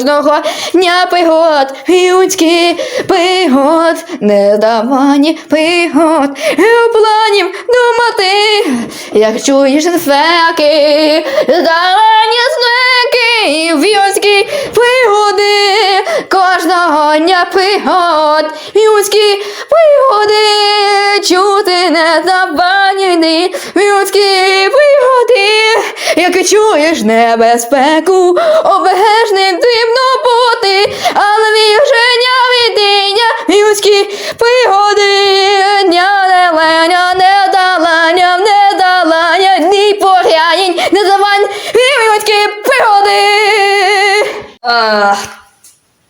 кожного дня пригод, людські пригод, нездавані пригод, у планів думати, як чуєш феки, здарені знаки, в'юнські пригоди, кожного дня пригод, людські пригоди, чути нездавані людські пригоди, як чуєш небезпеку, обережним дивно бути, але віження відіння, людські пригоди, дня не леня, не далання, не далання, ні порянень, не завань, і людські пригоди. А,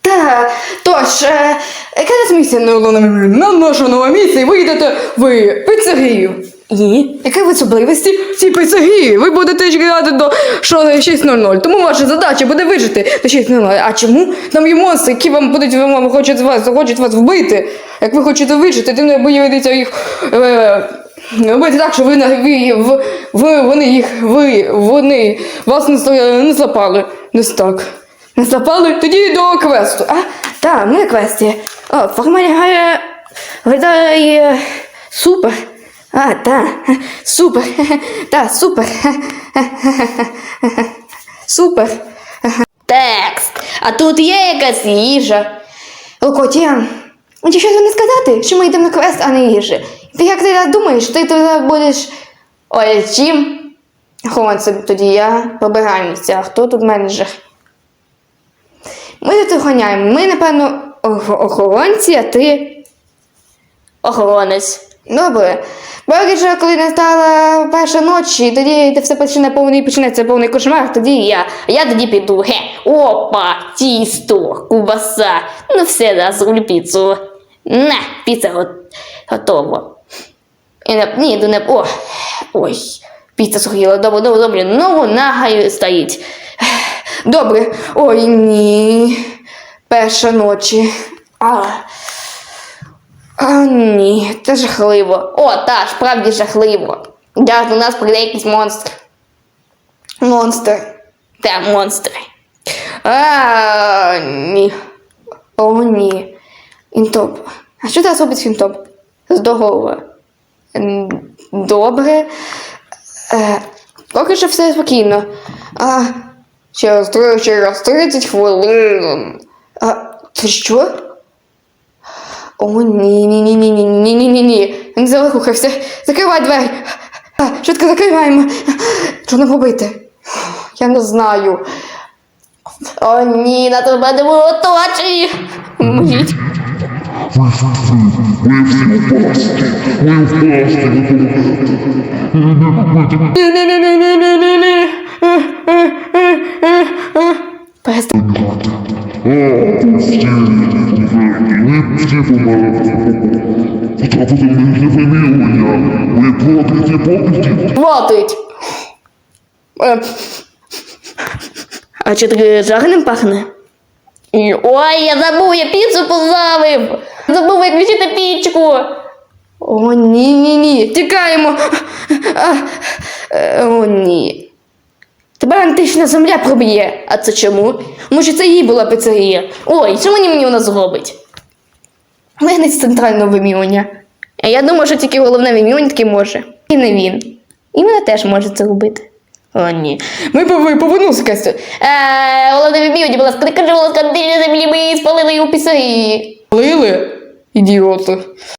та, тож, е, яке нас місце на головному на нашу нове місце і ви йдете в піцерію. І? Які в особливості? Цій піцерії ви будете чекати до 6.00, тому ваша задача буде вижити до 6.00. А чому? Там є монстри, які вам будуть вам хочуть вас, хочуть вас вбити. Як ви хочете вижити, то не боїтеся їх е, робити так, що ви, на- ви, ви вони їх, ви, вони вас не, не злапали. Не так. Не запали? Тоді до квесту. А, так, ми квесті. О, формалі гає. Виглядає супер. А, так, супер. Так, супер. Супер. Текст. А тут є якась їжа. Локотія. Чи щось не сказати, що ми йдемо на квест, а не їжі? Ти як ти думаєш, ти туди будеш. Ой, чим? Хованце, тоді я побираю місця. А хто тут менеджер? Ми тут охороняємо. Ми, напевно, охоронці, а ти. Охоронець. Добре. Поки що, коли настала перша ночі, тоді це все почне повний почнеться повний кошмар, тоді я. Я тоді піду. Ге. Опа, тісто, кубаса. Ну все, да, зроблю піцу. На, піца го- готова. І не, ні, до не. О, ой, піца сухіла. Добре, добре, добре. Ну, хай стоїть. Добре. Ой, ні. Перша ночі. А. Ні, це жахливо. О, та, справді жахливо. Зараз до нас прийде якийсь монстр. Монстр. Та, монстр. А, ні. О, ні. Інтоп. А що зараз робить інтоп? Здорово. Добре. Е, поки що все спокійно. А, через, три- через 30 хвилин. А, це що? О, ні, ні, ні, ні, ні, ні, ні, ні, ні. Він залихухався. Закривай двері. Швидко закриваємо. Що нам робити? Я не знаю. О, ні, на тебе не було точі. Мовіть. Ви, ви, ви всі в пастці. Ви в пастці. Ви Ні-ні-ні-ні-ні-ні-ні. Перестань. О, всі. Потрапити в них. Хватить. Е, А чи таки жареним пахне? І- Ой, я забув, я піцу позавив. Забув виключити пічку. О, ні, ні, ні. Тікаємо. А, е, О, ні. Тебе антична земля проб'є. А це чому? Може, це їй була піцерія. Ой, що мені мені вона зробить? Вигнать з центрального вимірювання. А я думаю, що тільки головне вимірювання таки може. І не він. І мене теж може це робити. О, ні. Ми повинні повернутися Костю. Е, головне вимірювання, будь ласка, не кажи, антична землі, ми спалили у піцерії. Спалили? Ідіоти.